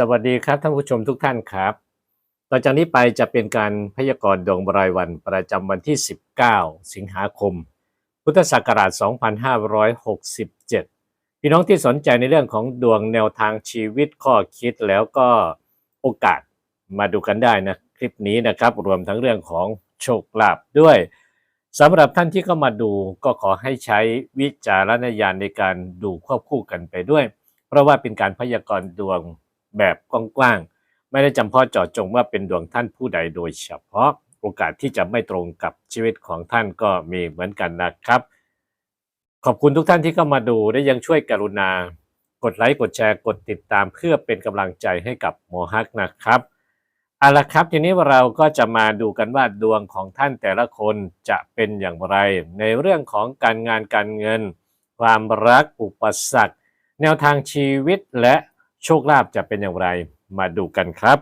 สวัสดีครับท่านผู้ชมทุกท่านครับ ต่อจากนี้ไปจะเป็นการพยากรณ์ดวงรายวันประจำวันที่ 19 สิงหาคม พุทธศักราช 2567 พี่น้องที่สนใจในเรื่องของดวงแนวทางชีวิตข้อคิดแล้วก็โอกาสมาดูกันได้นะคลิปนี้นะครับ รวมทั้งเรื่องของโชคลาภด้วยสำหรับท่านที่เข้ามาดูก็ขอให้ใช้วิจารณญาณในการดูควบคู่กันไปด้วย เพราะว่าเป็นการพยากรณ์ดวง แบบกว้างๆ ไม่ได้จำเพาะเจาะจงว่าเป็นดวงท่านผู้ใดโดยเฉพาะ โอกาสที่จะไม่ตรงกับชีวิตของท่านก็มีเหมือนกันนะครับ ขอบคุณทุกท่านที่เข้ามาดูและยังช่วยกรุณา กดไลค์กดแชร์กดติดตามเพื่อเป็นกำลังใจให้กับหมอฮักนะครับเอาละครับทีนี้เราก็จะมาดูกันว่าดวงของท่านแต่ละคนจะเป็นอย่างไร ในเรื่องของการงานการเงิน ความรักอุปสรรค แนวทางชีวิตและ โชคลาภจะเป็นอย่างไรมาดูกันครับ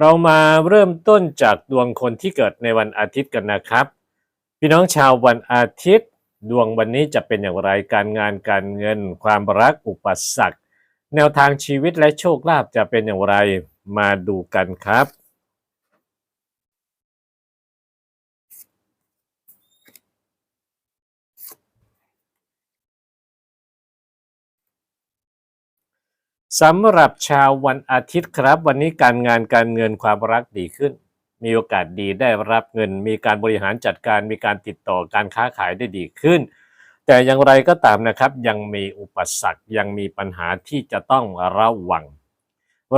เรามาเริ่มต้นจากดวงคนที่เกิดในวันอาทิตย์กันนะครับ พี่น้องชาววันอาทิตย์ ดวงวันนี้จะเป็นอย่างไรการงานการเงิน ความรักอุปสรรคแนวทางชีวิตและโชคลาภจะเป็นอย่างไรมาดูกันครับ สำหรับชาววันอาทิตย์ครับ วันนี้การงานการเงินความรักดีขึ้น มีโอกาสดีได้รับเงิน มีการบริหารจัดการมีการติดต่อการค้าขายได้ดีขึ้น แต่อย่างไรก็ตามนะครับยังมีอุปสรรคยังมีปัญหาที่จะต้องระวัง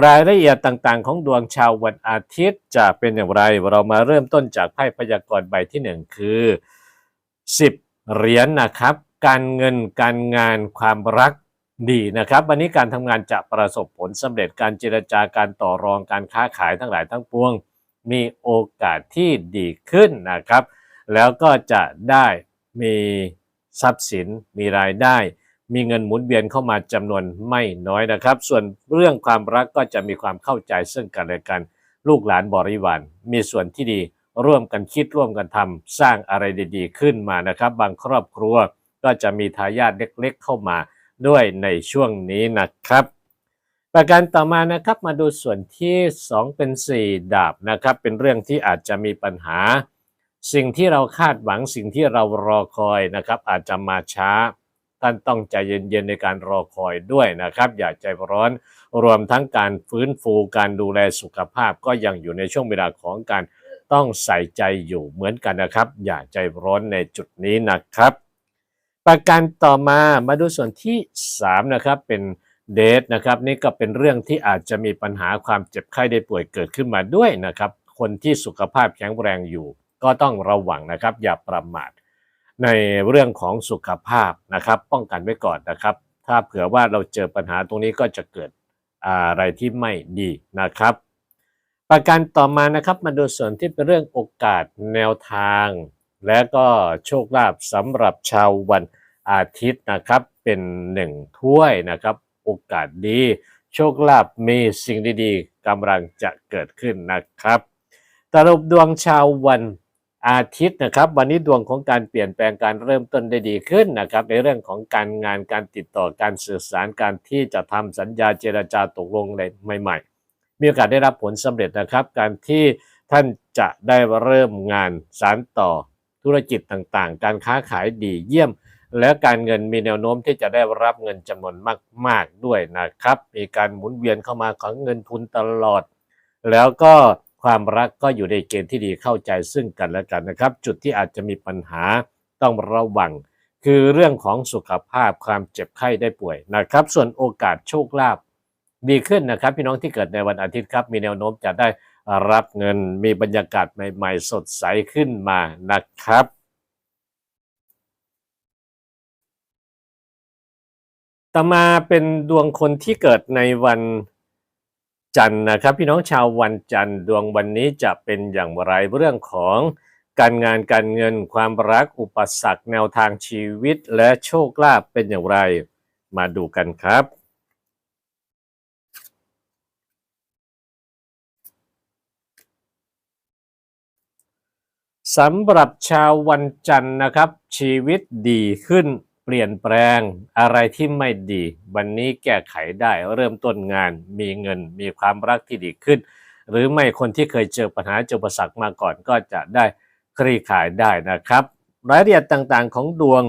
รายละเอียดต่างๆ ของดวงชาววันอาทิตย์จะเป็นอย่างไรเรามาเริ่มต้นจากไพ่พยากรณ์ใบที่หนึ่งคือ 10 เหรียญนนะครับ การเงินการงานความรัก ดีนะครับ วันนี้การทำงานจะประสบผลสำเร็จการเจรจาการต่อรองการค้าขายทั้งหลายทั้งปวง มีโอกาสที่ดีขึ้นนะครับ แล้วก็จะได้มีทรัพย์สินมีรายได้ มีเงินหมุนเวียนเข้ามาจำนวนไม่น้อยนะครับ ส่วนเรื่องความรักก็จะมีความเข้าใจซึ่งกันและกัน ลูกหลานบริวารมีส่วนที่ดีร่วมกันคิดร่วมกันทำสร้างอะไรดีๆ ขึ้นมานะครับ บางครอบครัวก็จะมีทายาทเล็กๆเข้ามา ด้วยในช่วงนี้นะครับ ประการต่อมานะครับมาดูส่วนที่ 2 เป็น 4 ดาบนะครับ เป็นเรื่องที่อาจจะมีปัญหา สิ่งที่เราคาดหวังสิ่งที่เรารอคอยนะครับ อาจจะมาช้าท่านต้องใจเย็นๆในการรอคอยด้วยนะครับ อย่าใจร้อนรวมทั้งการฟื้นฟูการดูแลสุขภาพก็ยังอยู่ในช่วงเวลาของการต้องใส่ใจอยู่เหมือนกันนะครับ อย่าใจร้อนในจุดนี้นะครับ ประการต่อมามาดูส่วนที่ 3 นะครับ เป็นเดทนะครับ นี่ก็เป็นเรื่องที่อาจจะมีปัญหาความเจ็บไข้ได้ป่วยเกิดขึ้นมาด้วยนะครับ คนที่สุขภาพแข็งแรงอยู่ ก็ต้องระวังนะครับ อย่าประมาทในเรื่องของสุขภาพนะครับ ป้องกันไว้ก่อนนะครับ ถ้าเผื่อว่าเราเจอปัญหาตรงนี้ก็จะเกิดอะไรที่ไม่ดีนะครับ ประการต่อมานะครับมาดูส่วนที่เป็นเรื่องโอกาสแนวทาง และก็โชคลาภสำหรับชาววันอาทิตย์นะครับเป็นหนึ่งถ้วยนะครับ โอกาสดี โชคลาภมีสิ่งดีๆกำลังจะเกิดขึ้นนะครับสรุปดวงชาววันอาทิตย์นะครับ วันนี้ดวงของการเปลี่ยนแปลงการเริ่มต้นได้ดีขึ้นนะครับ ในเรื่องของการงานการติดต่อการสื่อสารการที่จะทำสัญญาเจรจาตกลงอะไรใหม่ๆ มีโอกาสได้รับผลสำเร็จนะครับ การที่ท่านจะได้เริ่มงานสารต่อ ธุรกิจต่างๆ การค้าขายดีเยี่ยม และการเงินมีแนวโน้มที่จะได้รับเงินจำนวนมาก ๆด้วยนะครับ มีการหมุนเวียนเข้ามาของเงินทุนตลอด แล้วก็ความรักก็อยู่ในเกณฑ์ที่ดีเข้าใจซึ่งกันและกันนะครับ จุดที่อาจจะมีปัญหาต้องระวัง คือเรื่องของสุขภาพความเจ็บไข้ได้ป่วยนะครับ ส่วนโอกาสโชคลาภดีขึ้นนะครับ พี่น้องที่เกิดในวันอาทิตย์ครับ มีแนวโน้มจะได้ รับเงินมีบรรยากาศใหม่ ๆ สดใสขึ้นมานะครับต่อมาเป็นดวงคนที่เกิดในวันจันทร์นะครับ พี่น้องชาววันจันทร์ดวงวันนี้จะเป็นอย่างไรเรื่องของการงานการเงินความรักอุปสรรคแนวทางชีวิตและโชคลาภเป็นอย่างไร มาดูกันครับ สำหรับชาววันจันทร์นะครับ ชีวิตดีขึ้นเปลี่ยนแปลงอะไรที่ไม่ดี วันนี้แก้ไขได้เริ่มต้นงาน มีเงินมีความรักที่ดีขึ้น หรือไม่คนที่เคยเจอปัญหาเจออุปสรรคมาก่อนก็จะได้คลี่คลายได้นะครับ รายละเอียดต่างๆของดวง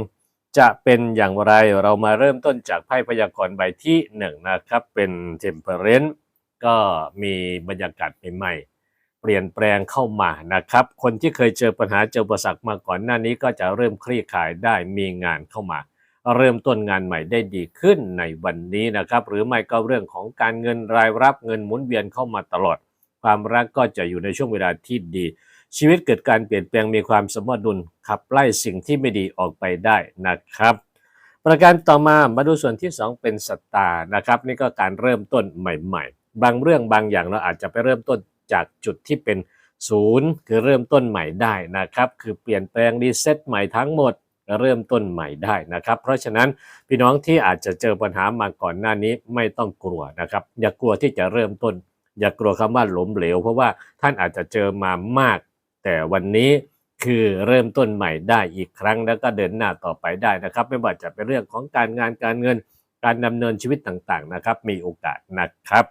จะเป็นอย่างไรเรามาเริ่มต้นจากไพ่พยากรณ์ใบที่หนึ่งนะครับเป็น Temperance ก็มีบรรยากาศใหม่ๆ เปลี่ยนแปลงเข้ามานะครับ คนที่เคยเจอปัญหาเจออุปสรรคมาก่อนหน้านี้ก็จะเริ่มคลี่คลายได้มีงานเข้ามา เริ่มต้นงานใหม่ได้ดีขึ้นในวันนี้นะครับ หรือไม่ก็เรื่องของการเงินรายรับเงินหมุนเวียนเข้ามาตลอด ความรักก็จะอยู่ในช่วงเวลาที่ดี ชีวิตเกิดการเปลี่ยนแปลงมีความสมดุลขับไล่สิ่งที่ไม่ดีออกไปได้นะครับประการต่อมามาดูส่วนที่ 2 เป็นสตาร์นะครับ นี่ก็การเริ่มต้นใหม่ ๆ บางเรื่องบางอย่างเราอาจจะไปเริ่มต้น จากจุดที่เป็นศูนย์คือเริ่มต้นใหม่ได้นะครับ คือเปลี่ยนแปลงรีเซ็ตใหม่ทั้งหมดเริ่มต้นใหม่ได้นะครับ เพราะฉะนั้นพี่น้องที่อาจจะเจอปัญหามาก่อนหน้านี้ไม่ต้องกลัวนะครับ อย่ากลัวที่จะเริ่มต้น อย่ากลัวคำว่าหลมเหลว เพราะว่าท่านอาจจะเจอมามาก แต่วันนี้คือเริ่มต้นใหม่ได้อีกครั้ง แล้วก็เดินหน้าต่อไปได้นะครับ ไม่ว่าจะเป็นเรื่องของการงานการเงิน การดำเนินชีวิตต่างๆนะครับ มีโอกาสนะครับ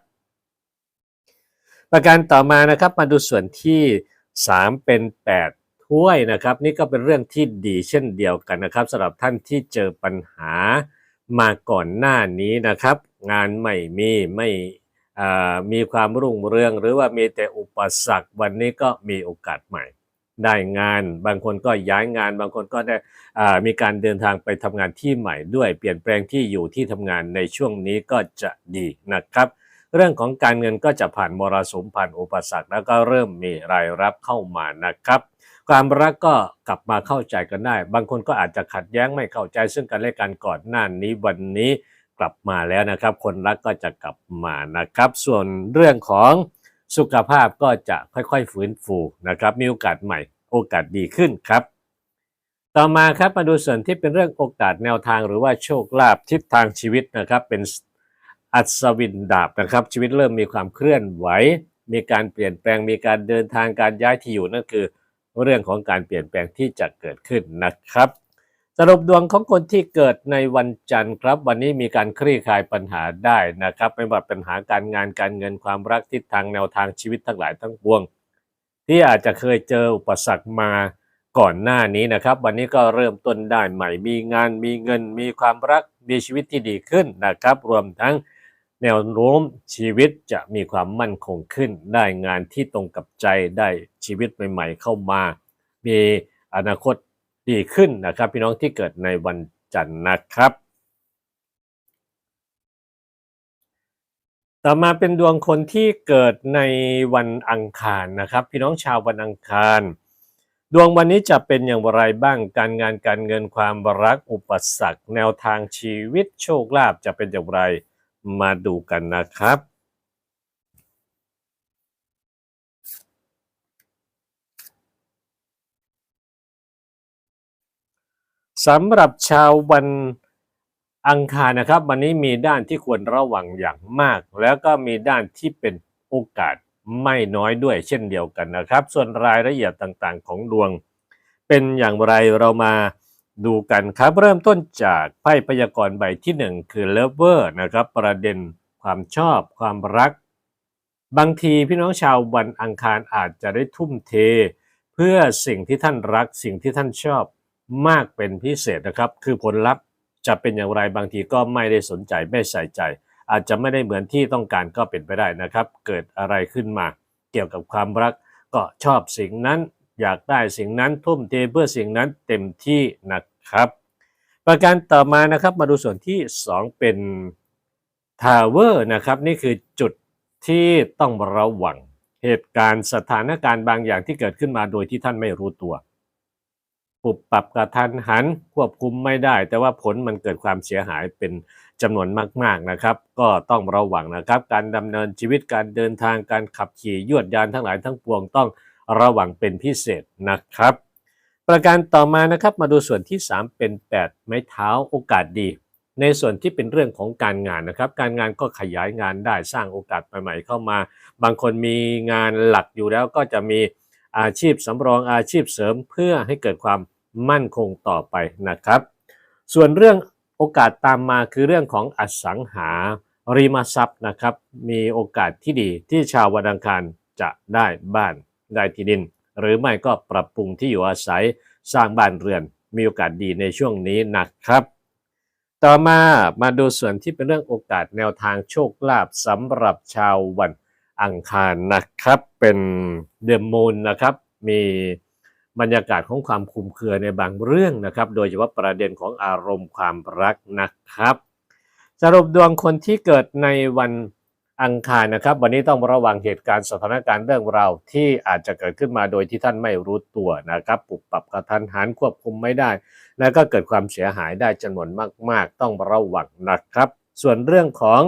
ประการต่อมานะครับมาดูส่วนที่ 3 เป็น 8 ถ้วยนะครับ นี่ก็เป็นเรื่องที่ดีเช่นเดียวกันนะครับสำหรับท่านที่เจอปัญหามาก่อนหน้านี้นะครับ งานไม่มีไม่อ่ามีความรุ่งเรือง หรือว่ามีแต่อุปสรรควันนี้ก็มีโอกาสใหม่ ได้งานบางคนก็ย้ายงาน บางคนก็ได้อ่ามีการเดินทางไปทำงานที่ใหม่ด้วยเปลี่ยนแปลงที่อยู่ที่ทำงานในช่วงนี้ก็จะดีนะครับ เรื่องของการเงินก็จะผ่านมรสุมผ่านอุปสรรคแล้วก็เริ่มมีรายรับเข้ามานะครับ ความรักก็กลับมาเข้าใจกันได้ บางคนก็อาจจะขัดแย้งไม่เข้าใจซึ่งกันและกันก่อนหน้านี้วันนี้กลับมาแล้วนะครับ คนรักก็จะกลับมานะครับ ส่วนเรื่องของสุขภาพก็จะค่อยๆฟื้นฟูนะครับ มีโอกาสใหม่ โอกาสดีขึ้นครับ ต่อมาครับมาดูส่วนที่เป็นเรื่องโอกาสแนวทางหรือว่าโชคลาภทิศทางชีวิตนะครับเป็น อัศวินดาบนะครับ ชีวิตเริ่มมีความเคลื่อนไหว มีการเปลี่ยนแปลงมีการเดินทางการย้ายที่อยู่นั่นคือเรื่องของการเปลี่ยนแปลงที่จะเกิดขึ้นนะครับ สรุปดวงของคนที่เกิดในวันจันทร์ครับ วันนี้มีการคลี่คลายปัญหาได้นะครับไม่ว่าปัญหาการงานการเงินความรักทิศทางแนวทางชีวิตทั้งหลายทั้งปวง ที่อาจจะเคยเจออุปสรรคมาก่อนหน้านี้นะครับ วันนี้ก็เริ่มต้นได้ใหม่มีงานมีเงิน มีความรักมีชีวิตที่ดีขึ้นนะครับ รวมทั้ง แนวโน้มชีวิตจะมีความมั่นคงขึ้น ได้งานที่ตรงกับใจได้ชีวิตใหม่ ๆ เข้ามา มีอนาคตดีขึ้นนะครับ พี่น้องที่เกิดในวันจันทร์นะครับ ต่อมาเป็นดวงคนที่เกิดในวันอังคารนะครับ พี่น้องชาววันอังคารดวงวันนี้จะเป็นอย่างไรบ้าง การงานการเงินความรักอุปสรรค แนวทางชีวิตโชคลาภจะเป็นอย่างไร มาดูกันนะครับ สำหรับชาววันอังคารนะครับ วันนี้มีด้านที่ควรระวังอย่างมาก แล้วก็มีด้านที่เป็นโอกาสไม่น้อยด้วยเช่นเดียวกันนะครับ ส่วนรายละเอียดต่างๆ ของดวง เป็นอย่างไรเรามา ดูกันครับเริ่มต้นจากไพ่พยากรณ์ใบที่หนึ่งคือเลเวอร์นะครับ ประเด็นความชอบความรัก บางทีพี่น้องชาววันอังคารอาจจะได้ทุ่มเท เพื่อสิ่งที่ท่านรักสิ่งที่ท่านชอบมากเป็นพิเศษนะครับ คือผลลัพธ์จะเป็นอย่างไรบางทีก็ไม่ได้สนใจไม่ใส่ใจ อาจจะไม่ได้เหมือนที่ต้องการก็เป็นไปได้นะครับ เกิดอะไรขึ้นมา เกี่ยวกับความรักก็ชอบสิ่งนั้น อยากได้สิ่งนั้นทุ่มเทเพื่อสิ่งนั้นเต็มที่นะครับ ประการต่อมานะครับมาดูส่วนที่ 2 เป็นทาวเวอร์นะครับนี่คือจุดที่ต้องระวังเหตุการณ์สถานการณ์บางอย่างที่เกิดขึ้นมาโดยที่ท่านไม่รู้ตัวปรับปรับกระทันหันควบคุมไม่ได้ แต่ว่าผลมันเกิดความเสียหายเป็นจำนวนมาก ๆนะครับ ก็ต้องระวังนะครับ การดำเนินชีวิตการเดินทางการขับขี่ยวดยานทั้งหลายทั้งปวงต้อง ระวังเป็นพิเศษนะครับ ประการต่อมานะครับมาดูส่วนที่ 3 เป็น 8 ไม้เท้าโอกาสดี ในส่วนที่เป็นเรื่องของการงานนะครับ การงานก็ขยายงานได้สร้างโอกาสใหม่ๆเข้ามา บางคนมีงานหลักอยู่แล้วก็จะมีอาชีพสำรองอาชีพเสริมเพื่อให้เกิดความมั่นคงต่อไปนะครับ ส่วนเรื่องโอกาสตามมาคือเรื่องของอสังหาริมทรัพย์นะครับ มีโอกาสที่ดีที่ชาววันอังคารจะได้บ้าน ได้ที่ดิน หรือไม่ก็ปรับปรุงที่อยู่อาศัยสร้างบ้านเรือน มีโอกาสดีในช่วงนี้นะครับ ต่อมามาดูส่วนที่เป็นเรื่องโอกาสแนวทางโชคลาภสำหรับชาววันอังคารนะครับ เป็นเดมมูนนะครับมีบรรยากาศของความคุมเครือในบางเรื่องนะครับ โดยเฉพาะประเด็นของอารมณ์ความรักนะครับ สรุปดวงคนที่เกิดในวัน อังคารนะครับ วันนี้ต้องระวังเหตุการณ์สถานการณ์เรื่องราวที่อาจจะเกิดขึ้นมาโดยที่ท่านไม่รู้ตัวนะครับปรับปรับกระทันหันควบคุมไม่ได้ แล้วก็เกิดความเสียหายได้จำนวนมาก ๆ ต้องระวังนะครับ ส่วนเรื่องของ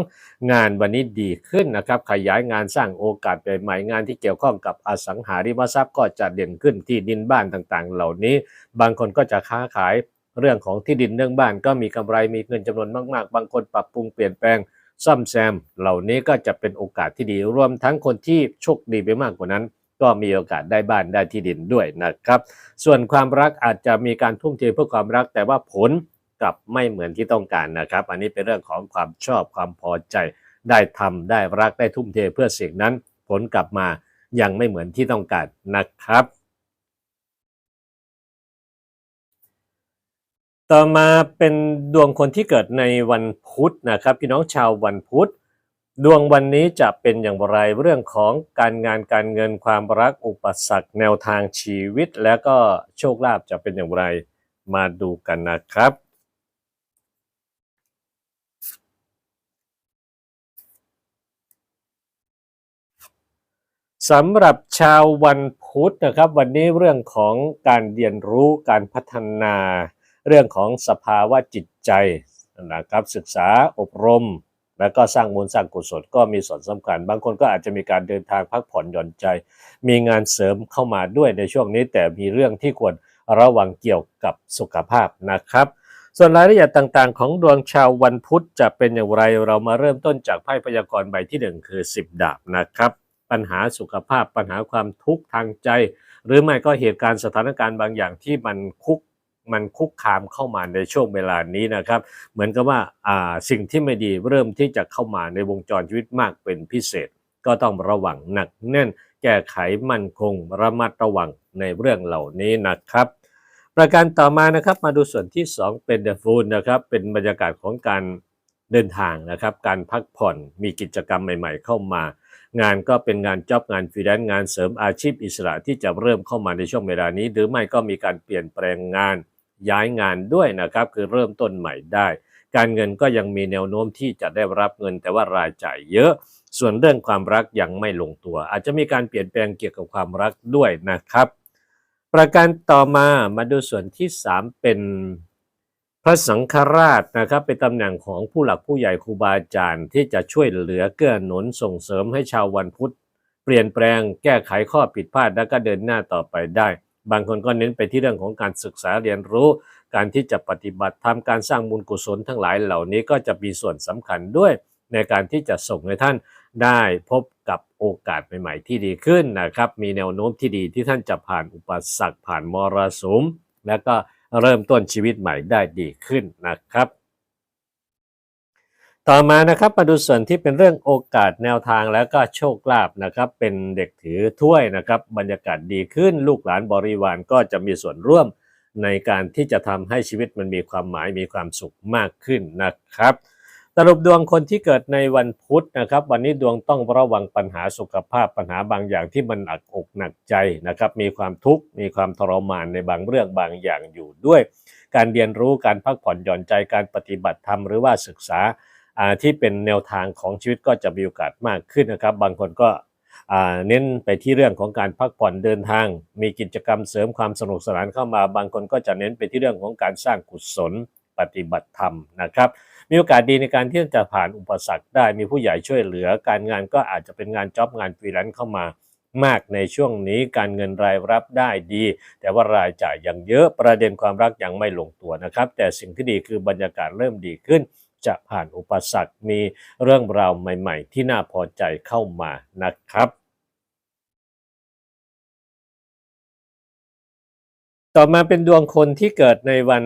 งานวันนี้ดีขึ้นนะครับ ขยายงานสร้างโอกาสใหม่ๆงานที่เกี่ยวข้องกับอสังหาริมทรัพย์ก็จะเด่นขึ้นที่ดินบ้านต่างๆ เหล่านี้ บางคนก็จะค้าขายเรื่องของที่ดินเรื่องบ้านก็มีกำไรมีเงินจำนวนมาก ๆ บางคนปรับปรุงเปลี่ยนแปลง ซ่อมแซม เหล่านี้ก็จะเป็นโอกาสที่ดี รวมทั้งคนที่โชคดีไปมากกว่านั้น ก็มีโอกาสได้บ้านได้ที่ดินด้วยนะครับ ส่วนความรักอาจจะมีการทุ่มเทเพื่อความรัก แต่ว่าผลกลับไม่เหมือนที่ต้องการนะครับ อันนี้เป็นเรื่องของความชอบความพอใจ ได้ทำได้รักได้ทุ่มเทเพื่อสิ่งนั้น ผลกลับมายังไม่เหมือนที่ต้องการนะครับ ต่อมาเป็นดวงคนที่เกิดในวันพุธนะครับพี่น้องชาววันพุธ ดวงวันนี้จะเป็นอย่างไรเรื่องของการงานการเงินความรักอุปสรรคแนวทางชีวิต และก็โชคลาภจะเป็นอย่างไรมาดูกันนะครับสำหรับชาววันพุธนะครับ วันนี้เรื่องของการเรียนรู้การพัฒนา เรื่องของสภาวะจิตใจนะครับศึกษาอบรม แล้วก็สร้างมูลสร้างกุศลก็มีส่วนสำคัญ บางคนก็อาจจะมีการเดินทางพักผ่อนหย่อนใจ มีงานเสริมเข้ามาด้วยในช่วงนี้ แต่มีเรื่องที่ควรระวังเกี่ยวกับสุขภาพนะครับส่วนรายละเอียดต่างๆ ของดวงชาววันพุธจะเป็นอย่างไรเรามาเริ่มต้นจากไพ่พยากรณ์ใบที่หนึ่งคือ 10 ดาบนะครับ ปัญหาสุขภาพปัญหาความทุกข์ทางใจ หรือไม่ก็เหตุการณ์สถานการณ์บางอย่างที่มันคุก มันคุกคามเข้ามาในช่วงเวลานี้นะครับ เหมือนกับว่าสิ่งที่ไม่ดีเริ่มที่จะเข้ามาในวงจรชีวิตมากเป็นพิเศษ ก็ต้องระวังหนักแน่น แก้ไขมั่นคงระมัดระวังในเรื่องเหล่านี้นะครับประการต่อมานะครับมาดูส่วนที่ 2 เป็นเดอะฟูลนะครับเป็นบรรยากาศของการเดินทางนะครับ การพักผ่อนมีกิจกรรมใหม่ ๆ เข้ามา งานก็เป็นงานจ็อบงานฟรีแลนซ์งานเสริมอาชีพอิสระที่จะเริ่มเข้ามาในช่วงเวลานี้ หรือไม่ก็มีการเปลี่ยนแปลงงาน ย้ายงานด้วยนะครับคือเริ่มต้นใหม่ได้ การเงินก็ยังมีแนวโน้มที่จะได้รับเงินแต่ว่ารายจ่ายเยอะ ส่วนเรื่องความรักยังไม่ลงตัว อาจจะมีการเปลี่ยนแปลงเกี่ยวกับความรักด้วยนะครับ ประการต่อมามาดูส่วนที่ 3 เป็นพระสังฆราชนะครับเป็นตำแหน่งของผู้หลักผู้ใหญ่ครูบาอาจารย์ที่จะช่วยเหลือเกื้อหนุนส่งเสริมให้ชาววันพุธเปลี่ยนแปลงแก้ไขข้อผิดพลาดและก็เดินหน้าต่อไปได้ บางคนก็เน้นไปที่เรื่องของการศึกษาเรียนรู้ การที่จะปฏิบัติทำการสร้างบุญกุศลทั้งหลายเหล่านี้ก็จะมีส่วนสำคัญด้วย ในการที่จะส่งให้ท่านได้พบกับโอกาสใหม่ๆที่ดีขึ้นนะครับ มีแนวโน้มที่ดีที่ท่านจะผ่านอุปสรรคผ่านมรสุม และก็เริ่มต้นชีวิตใหม่ได้ดีขึ้นนะครับ ต่อมานะครับมาดูส่วนที่เป็นเรื่องโอกาสแนวทางแล้วก็โชคลาภนะครับ เป็นเด็กถือถ้วยนะครับ บรรยากาศดีขึ้นลูกหลานบริวารก็จะมีส่วนร่วมในการที่จะทำให้ชีวิตมันมีความหมายมีความสุขมากขึ้นนะครับสรุปดวงคนที่เกิดในวันพุธนะครับ วันนี้ดวงต้องระวังปัญหาสุขภาพปัญหาบางอย่างที่มันหนักอกหนักใจนะครับ มีความทุกข์มีความทรมานในบางเรื่องบางอย่างอยู่ด้วย การเรียนรู้การพักผ่อนหย่อนใจการปฏิบัติธรรมหรือว่าศึกษา ที่เป็นแนวทางของชีวิตก็จะมีโอกาสมากขึ้นนะครับ บางคนก็อ่าเน้นไปที่เรื่องของการพักผ่อนเดินทาง มีกิจกรรมเสริมความสนุกสนานเข้ามา บางคนก็จะเน้นไปที่เรื่องของการสร้างกุศลปฏิบัติธรรมนะครับ มีโอกาสดีในการที่จะผ่านอุปสรรคได้ มีผู้ใหญ่ช่วยเหลือ การงานก็อาจจะเป็นงานจ็อบงานฟรีแลนซ์เข้ามามากในช่วงนี้การเงินรายรับได้ดี แต่ว่ารายจ่ายยังเยอะประเด็นความรักยังไม่ลงตัวนะครับ แต่สิ่งที่ดีคือบรรยากาศเริ่มดีขึ้น จะผ่านอุปสรรคมีเรื่องราวใหม่ๆ ที่น่าพอใจเข้ามานะครับ ต่อมาเป็นดวงคนที่เกิดในวัน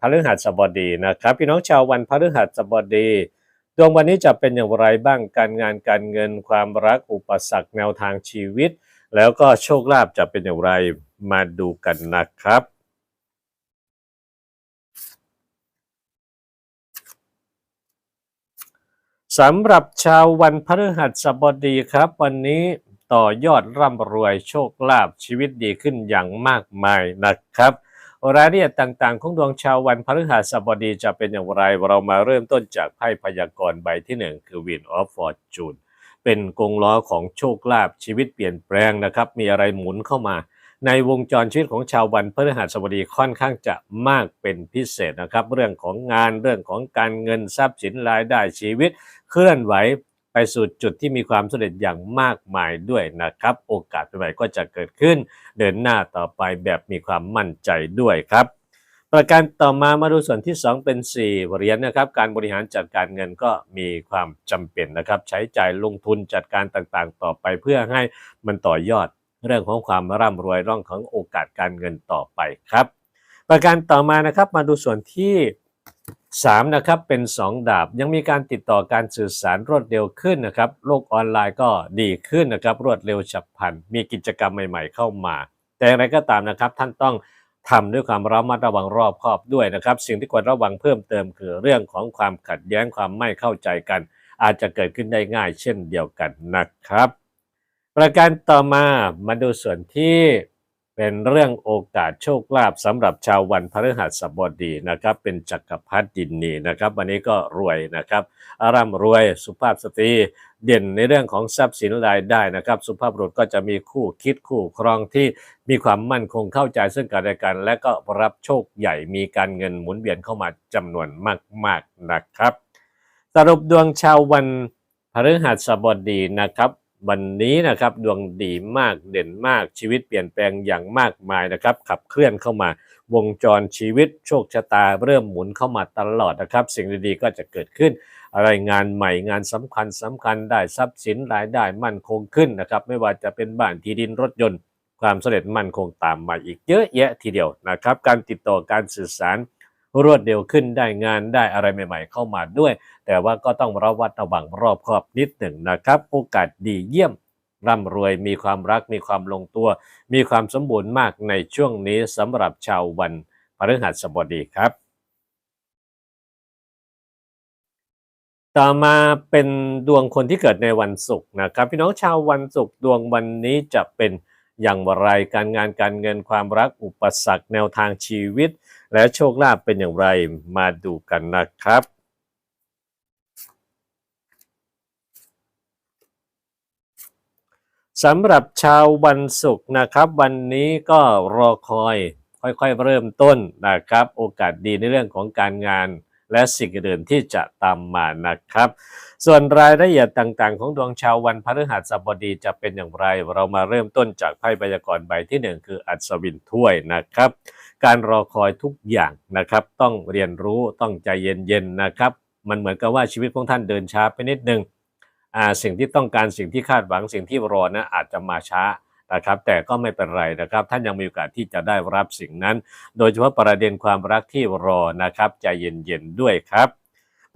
พฤหัสบดีนะครับ พี่น้องชาววันพฤหัสบดีดวงวันนี้จะเป็นอย่างไรบ้างการงานการเงินความรักอุปสรรคแนวทางชีวิต แล้วก็โชคลาภจะเป็นอย่างไรมาดูกันนะครับ สำหรับชาววันพฤหัสบดีครับ วันนี้ต่อยอดร่ำรวยโชคลาภชีวิตดีขึ้นอย่างมากมายนะครับรายละเอียดต่างๆ ของดวงชาววันพฤหัสบดีจะเป็นอย่างไร เรามาเริ่มต้นจากไพ่พยากรณ์ใบที่หนึ่งคือ Wheel of Fortune เป็นกงล้อของโชคลาภชีวิตเปลี่ยนแปลงนะครับ มีอะไรหมุนเข้ามา ในวงจรชีวิตของชาววันพฤหัสบดีค่อนข้างจะมากเป็นพิเศษนะครับ เรื่องของงานเรื่องของการเงินทรัพย์สินรายได้ชีวิต เคลื่อนไหวไปสู่จุดที่มีความสำเร็จอย่างมากมายด้วยนะครับ โอกาสใหม่ก็จะเกิดขึ้น เดินหน้าต่อไปแบบมีความมั่นใจด้วยครับประการต่อมามาดูส่วนที่ 2 เป็น 4 เหรียญนะครับ การบริหารจัดการเงินก็มีความจำเป็นนะครับ ใช้จ่ายลงทุนจัดการต่างๆ ต่อไปเพื่อให้มันต่อยอด เรื่องของความร่ำรวยร่องของโอกาสการเงินต่อไปครับ ประการต่อมานะครับมาดูส่วนที่3นะครับเป็น 2 ดาบยังมีการติดต่อการสื่อสารรวดเร็วขึ้นนะครับ โลกออนไลน์ก็ดีขึ้นนะครับ รวดเร็วฉับพลัน มีกิจกรรมใหม่ ๆ เข้ามา แต่อย่างไรก็ตามนะครับ ท่านต้องทำด้วยความระมัดระวังรอบคอบด้วยนะครับ สิ่งที่ควรระวังเพิ่มเติมคือเรื่องของความขัดแย้งความไม่เข้าใจกัน อาจจะเกิดขึ้นได้ง่ายเช่นเดียวกันนะครับ ประการต่อมามาดูส่วนที่เป็นเรื่องโอกาสโชคลาภสำหรับชาววันพฤหัสบดีนะครับ เป็นจักรพรรดินนีนะครับ วันนี้ก็รวยนะครับร่ำรวยสุภาพสตรีเด่นในเรื่องของทรัพย์สินรายได้นะครับ สุภาพบุรุษก็จะมีคู่คิดคู่ครองที่มีความมั่นคงเข้าใจซึ่งกันและกัน และก็รับโชคใหญ่มีการเงินหมุนเวียนเข้ามาจำนวนมาก ๆนะครับ สรุปดวงชาววันพฤหัสบดีนะครับ วันนี้นะครับดวงดีมากเด่นมากชีวิตเปลี่ยนแปลงอย่างมากมายนะครับ ขับเคลื่อนเข้ามา วงจรชีวิตโชคชะตาเริ่มหมุนเข้ามาตลอดนะครับ สิ่งดีๆก็จะเกิดขึ้น อะไรงานใหม่งานสำคัญสำคัญได้ทรัพย์สินรายได้มั่นคงขึ้นนะครับ ไม่ว่าจะเป็นบ้านที่ดินรถยนต์ ความสำเร็จมั่นคงตามมาอีกเยอะแยะทีเดียวนะครับ การติดต่อการสื่อสาร รวดเร็วขึ้นได้งานได้อะไรใหม่ ๆ เข้ามาด้วย แต่ว่าก็ต้องระวัดระวังรอบคอบนิดหนึ่งนะครับ โอกาสดีเยี่ยมร่ำรวยมีความรักมีความลงตัว มีความสมบูรณ์มากในช่วงนี้สำหรับชาววันพฤหัสบดีครับ ต่อมาเป็นดวงคนที่เกิดในวันศุกร์นะครับ พี่น้องชาววันศุกร์ดวงวันนี้จะเป็นอย่างไรการงานการเงินความรักอุปสรรคแนวทางชีวิต และโชคลาภเป็นอย่างไรมาดูกันนะครับ สำหรับชาววันศุกร์นะครับ วันนี้ก็รอคอย ค่อยๆเริ่มต้นนะครับ โอกาสดีในเรื่องของการงานและสิ่งอื่นที่จะตามมานะครับ ส่วนรายละเอียดต่างๆ ของดวงชาววันพฤหัสบดีจะเป็นอย่างไร เรามาเริ่มต้นจากไพ่พยากรณ์ใบที่หนึ่งคืออัศวินถ้วยนะครับ การรอคอยทุกอย่างนะครับ ต้องเรียนรู้ต้องใจเย็นๆนะครับ มันเหมือนกับว่าชีวิตของท่านเดินช้าไปนิดนึงอ่าสิ่งที่ต้องการสิ่งที่คาดหวังสิ่งที่รอนะอาจจะมาช้านะครับแต่ก็ไม่เป็นไรนะครับ ท่านยังมีโอกาสที่จะได้รับสิ่งนั้น โดยเฉพาะประเด็นความรักที่รอนะครับใจเย็นๆด้วยครับ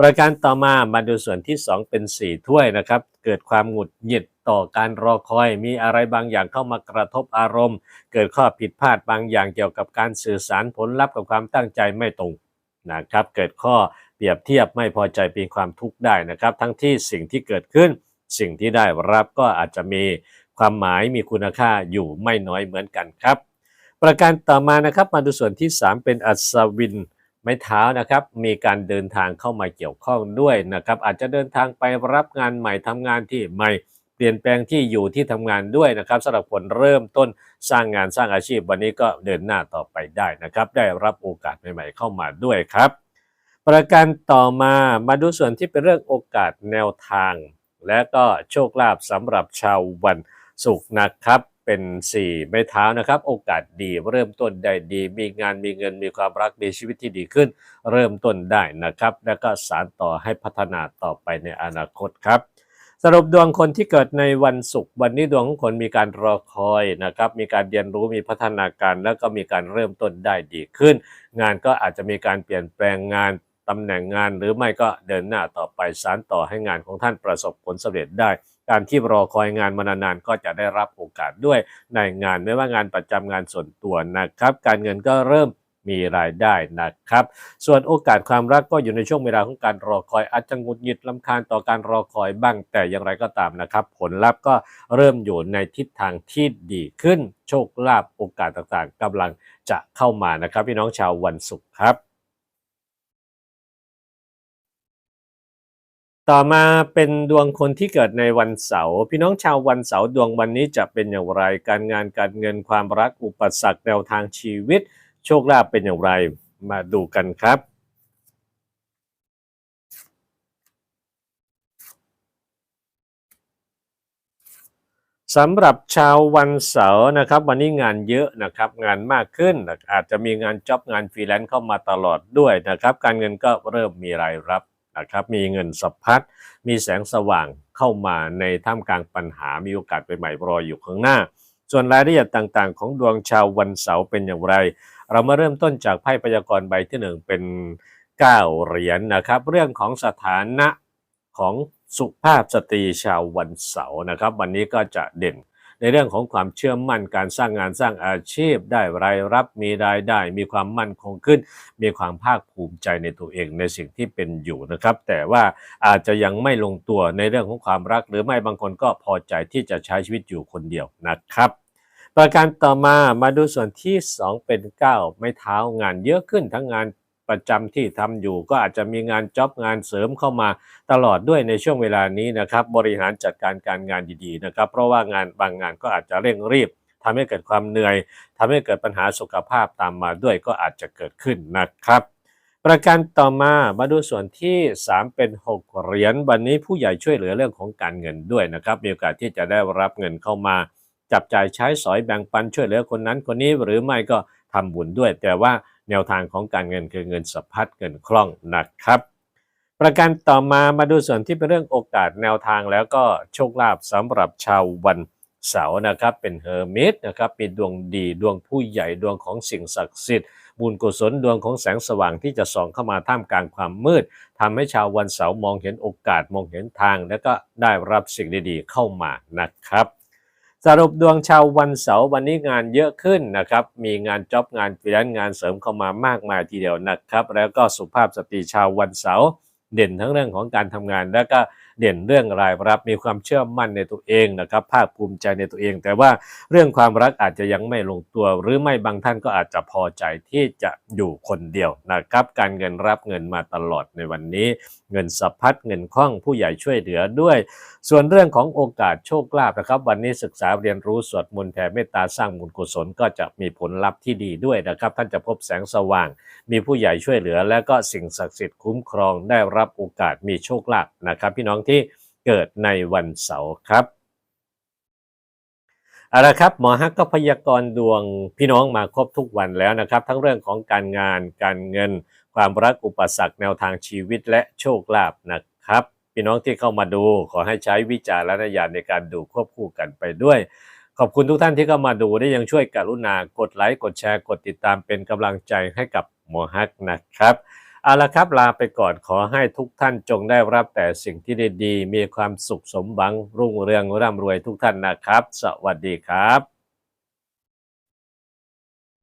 ประการต่อมามาดูส่วนที่ 2 เป็น 4 ถ้วยนะครับ เกิดความหงุดหงิดต่อการรอคอย มีอะไรบางอย่างเข้ามากระทบอารมณ์ เกิดข้อผิดพลาดบางอย่างเกี่ยวกับการสื่อสารผลลัพธ์กับความตั้งใจไม่ตรงนะครับ เกิดข้อเปรียบเทียบไม่พอใจเป็นความทุกข์ได้นะครับ ทั้งที่สิ่งที่เกิดขึ้น สิ่งที่ได้รับก็อาจจะมีความหมายมีคุณค่าอยู่ไม่น้อยเหมือนกันครับ ประการต่อมานะครับมาดูส่วนที่ 3 เป็นอัศวิน ไม้เท้านะครับมีการเดินทางเข้ามาเกี่ยวข้องด้วยนะครับอาจจะเดินทางไปรับงานใหม่ทำงานที่ใหม่เปลี่ยนแปลงที่อยู่ที่ทำงานด้วยนะครับสำหรับคนเริ่มต้นสร้างงานสร้างอาชีพวันนี้ก็เดินหน้าต่อไปได้นะครับได้รับโอกาสใหม่ ๆ เข้ามาด้วยครับ ประการต่อมามาดูส่วนที่เป็นเรื่องโอกาสแนวทาง และก็โชคลาภสำหรับชาววันศุกร์นะครับ เป็น4ไม้เท้านะครับ โอกาสดีเริ่มต้นได้ดี มีงานมีเงินมีความรักมีชีวิตที่ดีขึ้น เริ่มต้นได้นะครับ แล้วก็สารต่อให้พัฒนาต่อไปในอนาคตครับสรุปดวงคนที่เกิดในวันศุกร์วันนี้ดวงของคนมีการรอคอยนะครับ มีการเรียนรู้มีพัฒนาการแล้วก็มีการเริ่มต้นได้ดีขึ้น งานก็อาจจะมีการเปลี่ยนแปลงงานตำแหน่งงาน หรือไม่ก็เดินหน้าต่อไปสานต่อให้งานของท่านประสบผลสำเร็จได้ การที่รอคอยงานมานานๆก็จะได้รับโอกาสด้วยในงานไม่ว่างานประจำงานส่วนตัวนะครับ การเงินก็เริ่มมีรายได้นะครับ ส่วนโอกาสความรักก็อยู่ในช่วงเวลาของการรอคอยอาจจะหงุดหงิดลำคาญต่อการรอคอยบ้าง แต่อย่างไรก็ตามนะครับ ผลลัพธ์ก็เริ่มอยู่ในทิศทางที่ดีขึ้น โชคลาภโอกาสต่างๆกำลังจะเข้ามานะครับ พี่น้องชาววันศุกร์ครับ ต่อมาเป็นดวงคนที่เกิดในวันเสาร์พี่น้องชาววันเสาร์ดวงวันนี้จะเป็นอย่างไร การงานการเงินความรักอุปสรรคแนวทางชีวิต โชคลาภเป็นอย่างไรมาดูกันครับสำหรับชาววันเสาร์นะครับ วันนี้งานเยอะนะครับ งานมากขึ้น อาจจะมีงานจ็อบงานฟรีแลนซ์เข้ามาตลอดด้วยนะครับ การเงินก็เริ่มมีรายรับ นะครับมีเงินสะพัดมีแสงสว่างเข้ามาในท่ามกลางปัญหามีโอกาสไปใหม่รออยู่ข้างหน้า ส่วนรายละเอียดต่างๆ ของดวงชาววันเสาร์เป็นอย่างไร เรามาเริ่มต้นจากไพ่พยากรณ์ใบที่หนึ่งเป็น 9 เหรียญนะครับ เรื่องของสถานะของสุภาพสตรีชาววันเสาร์นะครับ วันนี้ก็จะเด่น ในเรื่องของความเชื่อมั่นการสร้างงานสร้างอาชีพ ได้รายรับมีรายได้ มีความมั่นคงขึ้น มีความภาคภูมิใจในตัวเองในสิ่งที่เป็นอยู่นะครับ แต่ว่าอาจจะยังไม่ลงตัวในเรื่องของความรัก หรือไม่บางคนก็พอใจที่จะใช้ชีวิตอยู่คนเดียวนะครับประการต่อมามาดูส่วนที่ 2 เป็น 9 ไม้เท้างานเยอะขึ้นทั้งงาน ประจำที่ทำอยู่ ก็อาจจะมีงานจ็อบงานเสริมเข้ามาตลอดด้วยในช่วงเวลานี้นะครับ บริหารจัดการการงานดีๆนะครับ เพราะว่างานบางงานก็อาจจะเร่งรีบทำให้เกิดความเหนื่อยทำให้เกิดปัญหาสุขภาพตามมาด้วยก็อาจจะเกิดขึ้นนะครับประการต่อมามาดูส่วนที่ 3 เป็น 6 เหรียญวันนี้ผู้ใหญ่ช่วยเหลือเรื่องของการเงินด้วยนะครับ มีโอกาสที่จะได้รับเงินเข้ามา จับจ่ายใช้สอยแบ่งปันช่วยเหลือคนนั้นคนนี้หรือไม่ก็ทำบุญด้วย แต่ว่า แนวทางของการเงินคือเงินสะพัดเงินคล่องนะครับ ประการต่อมามาดูส่วนที่เป็นเรื่องโอกาสแนวทางแล้วก็โชคลาภสำหรับชาววันเสาร์นะครับเป็นเฮอร์มิตนะครับมีดวงดีดวงผู้ใหญ่ดวงของสิ่งศักดิ์สิทธิ์บุญกุศลดวงของแสงสว่างที่จะส่องเข้ามาท่ามกลางความมืดทำให้ชาววันเสาร์มองเห็นโอกาสมองเห็นทาง แล้วก็ได้รับสิ่งดีๆเข้ามานะครับ สรุปดวงชาววันเสาร์วันนี้งานเยอะขึ้นนะครับ มีงานจ็อบงานฟรีแลนซ์งานเสริมเข้ามามากมายทีเดียวนะครับ แล้วก็สุภาพสตรีชาววันเสาร์เด่นทั้งเรื่องของการทำงาน แล้วก็ เด่นเรื่องรายรับมีความเชื่อมั่นในตัวเองนะครับภาคภูมิใจในตัวเอง แต่ว่าเรื่องความรักอาจจะยังไม่ลงตัว หรือไม่บางท่านก็อาจจะพอใจที่จะอยู่คนเดียวนะครับ การเงินรับเงินมาตลอดในวันนี้ เงินสะพัดเงินคล่องผู้ใหญ่ช่วยเหลือด้วย ส่วนเรื่องของโอกาสโชคลาภนะครับ วันนี้ศึกษาเรียนรู้สวดมนต์แผ่เมตตาสร้างบุญกุศลก็จะมีผลลัพธ์ที่ดีด้วยนะครับ ท่านจะพบแสงสว่าง มีผู้ใหญ่ช่วยเหลือ และก็สิ่งศักดิ์สิทธิ์คุ้มครองได้รับโอกาสมีโชคลาภนะครับพี่น้องที่ที่เกิดในวันเสาร์ครับเอาละครับหมอฮักก็พยากรณ์ดวงพี่น้องมาครบทุกวันแล้วนะครับ ทั้งเรื่องของการงานการเงิน ความรักอุปสรรคแนวทางชีวิตและโชคลาภนะครับพี่น้องที่เข้ามาดูขอให้ใช้วิจารณญาณในการดูควบคู่กันไปด้วย ขอบคุณทุกท่านที่เข้ามาดูได้ยังช่วยกรุณากดไลค์กดแชร์กดติดตามเป็นกำลังใจให้กับหมอฮักนะครับ เอาละครับลาไปก่อนขอให้ทุกท่านจงได้รับแต่สิ่งที่ดีๆมีความสุขสมหวังรุ่งเรืองร่ำรวยทุกท่านนะครับ สวัสดีครับ